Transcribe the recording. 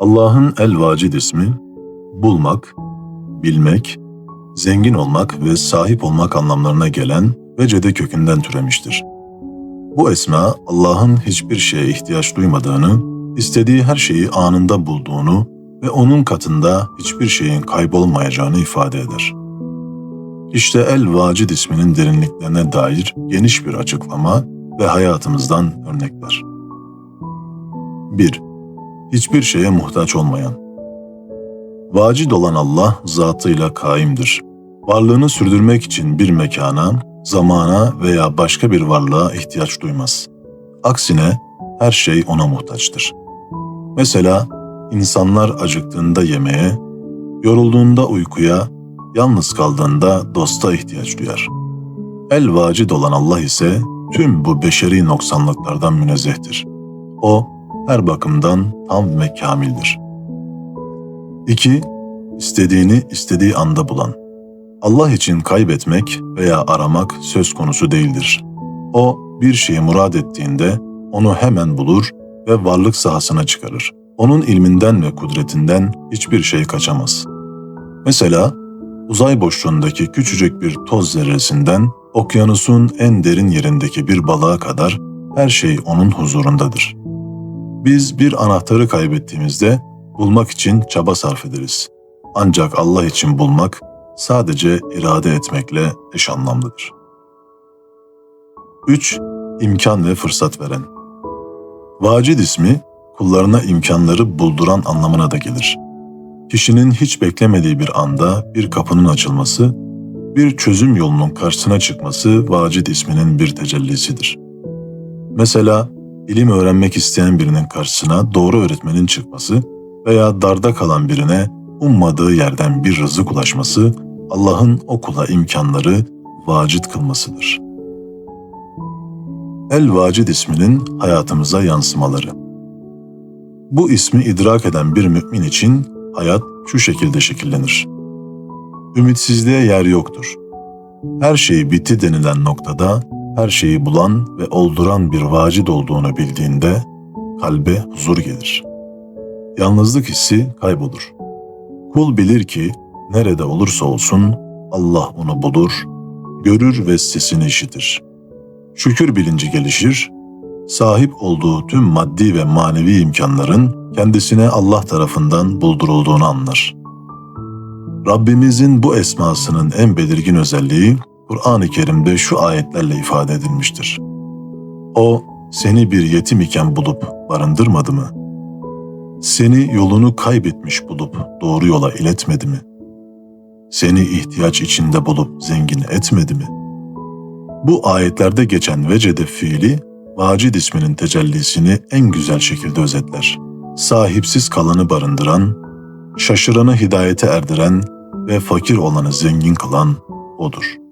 Allah'ın El-Vacid ismi, bulmak, bilmek, zengin olmak ve sahip olmak anlamlarına gelen vecede kökünden türemiştir. Bu esma Allah'ın hiçbir şeye ihtiyaç duymadığını, istediği her şeyi anında bulduğunu ve onun katında hiçbir şeyin kaybolmayacağını ifade eder. İşte El-Vacid isminin derinliklerine dair geniş bir açıklama ve hayatımızdan örnekler. 1. Hiçbir şeye muhtaç olmayan. Vacid olan Allah zatıyla kaimdir. Varlığını sürdürmek için bir mekana, zamana veya başka bir varlığa ihtiyaç duymaz. Aksine her şey ona muhtaçtır. Mesela insanlar acıktığında yemeğe, yorulduğunda uykuya, yalnız kaldığında dosta ihtiyaç duyar. El vacid olan Allah ise tüm bu beşeri noksanlıklardan münezzehtir. O her bakımdan tam ve kamildir. 2. İstediğini istediği anda bulan. Allah için kaybetmek veya aramak söz konusu değildir. O bir şeyi murad ettiğinde onu hemen bulur ve varlık sahasına çıkarır. Onun ilminden ve kudretinden hiçbir şey kaçamaz. Mesela uzay boşluğundaki küçücük bir toz zerresinden okyanusun en derin yerindeki bir balığa kadar her şey onun huzurundadır. Biz bir anahtarı kaybettiğimizde bulmak için çaba sarf ederiz. Ancak Allah için bulmak sadece irade etmekle eş anlamlıdır. 3. İmkan ve fırsat veren. Vacid ismi kullarına imkanları bulduran anlamına da gelir. Kişinin hiç beklemediği bir anda bir kapının açılması, bir çözüm yolunun karşısına çıkması Vacid isminin bir tecellisidir. Mesela ilim öğrenmek isteyen birinin karşısına doğru öğretmenin çıkması veya darda kalan birine ummadığı yerden bir rızık ulaşması Allah'ın okula imkanları vacid kılmasıdır. El-Vacid isminin hayatımıza yansımaları. Bu ismi idrak eden bir mümin için hayat şu şekilde şekillenir. Ümitsizliğe yer yoktur. Her şey bitti denilen noktada her şeyi bulan ve olduran bir vacid olduğunu bildiğinde kalbe huzur gelir. Yalnızlık hissi kaybolur. Kul bilir ki nerede olursa olsun Allah onu bulur, görür ve sesini işitir. Şükür bilinci gelişir, sahip olduğu tüm maddi ve manevi imkanların kendisine Allah tarafından buldurulduğunu anlar. Rabbimizin bu esmasının en belirgin özelliği Kur'an-ı Kerim'de şu ayetlerle ifade edilmiştir. O seni bir yetim iken bulup barındırmadı mı? Seni yolunu kaybetmiş bulup doğru yola iletmedi mi? Seni ihtiyaç içinde bulup zengin etmedi mi? Bu ayetlerde geçen vecede fiili, vacid isminin tecellisini en güzel şekilde özetler. Sahipsiz kalanı barındıran, şaşıranı hidayete erdiren ve fakir olanı zengin kılan odur.''